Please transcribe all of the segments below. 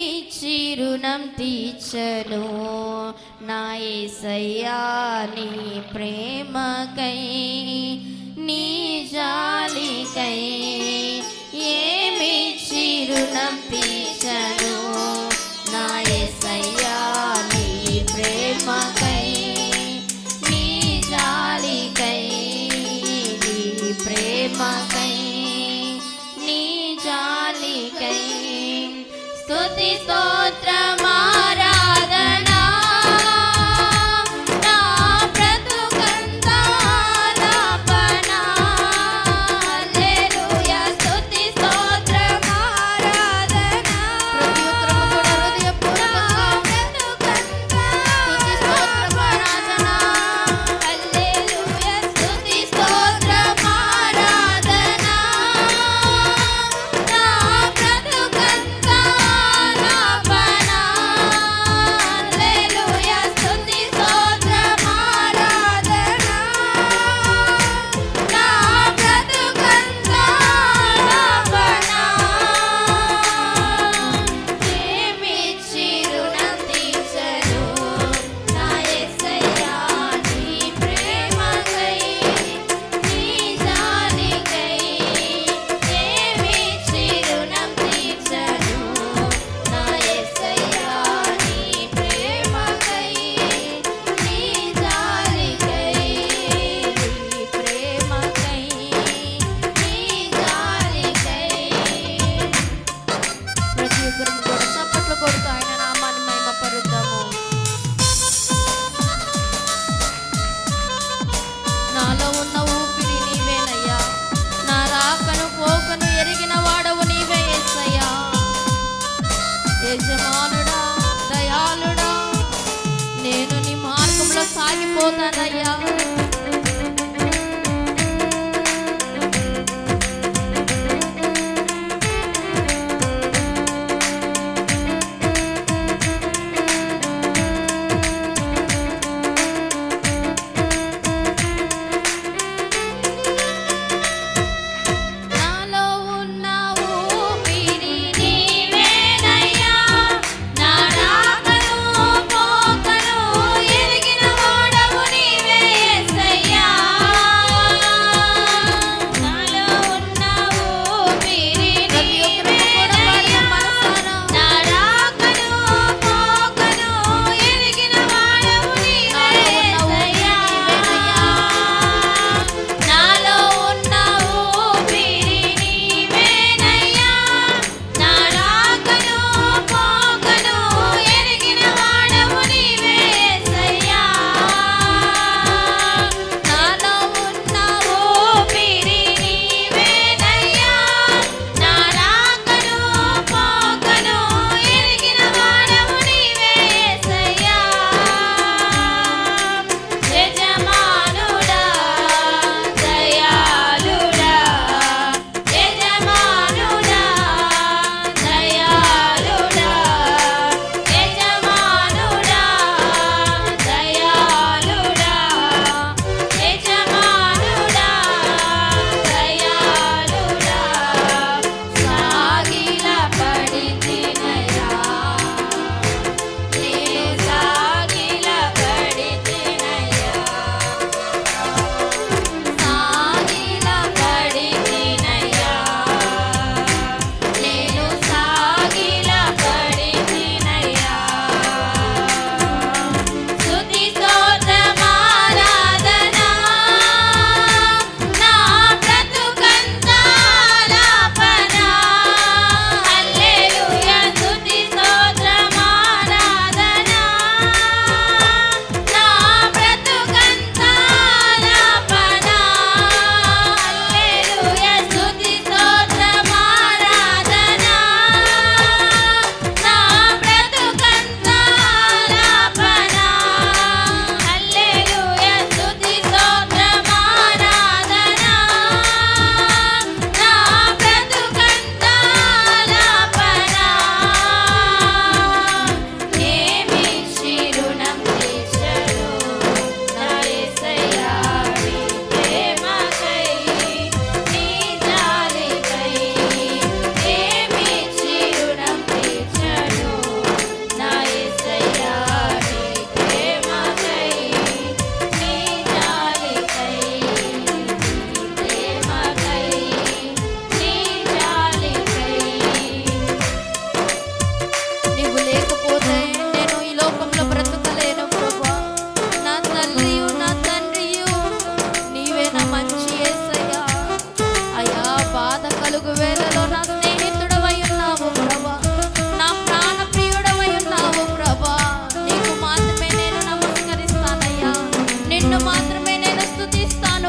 తీర్చి రుణం తీర్చను. నా ఏసయ్యా నీ ప్రేమకై నీ జాలికై. ఏమి చిరుణం తీర్చను?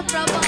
Prabhu.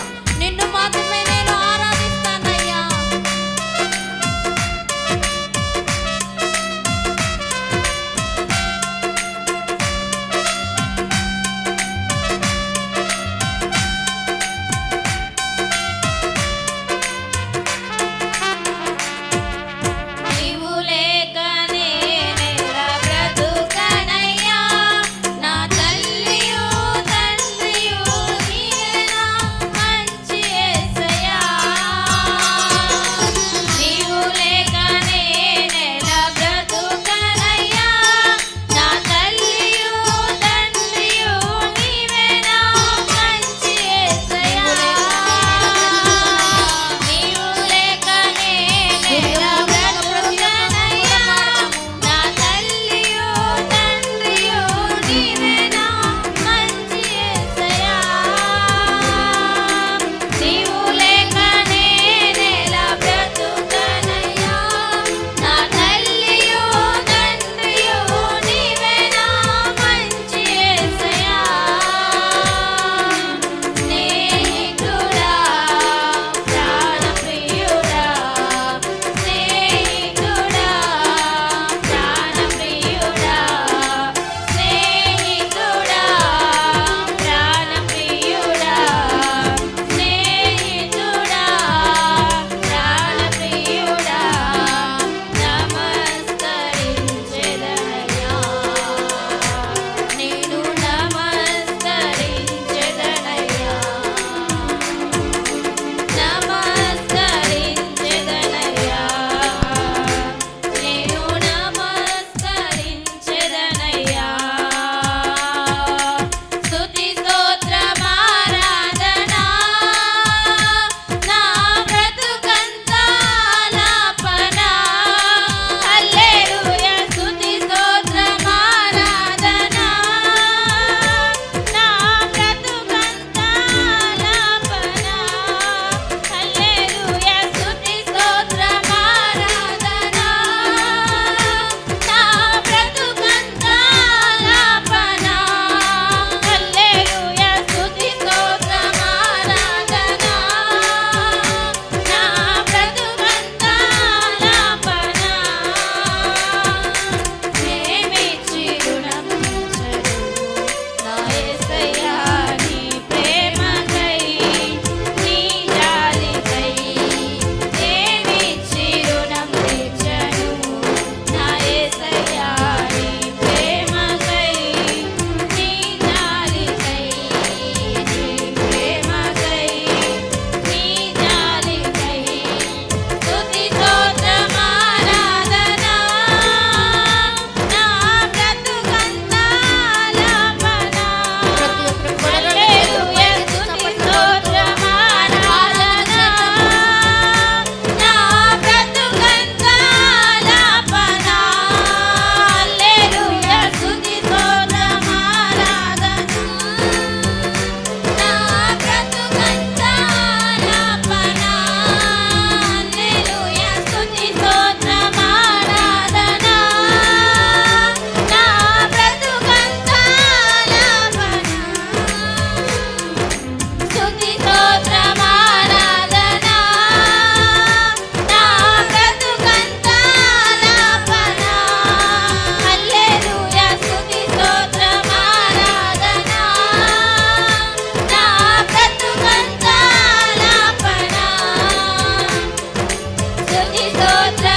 Sotni Sotni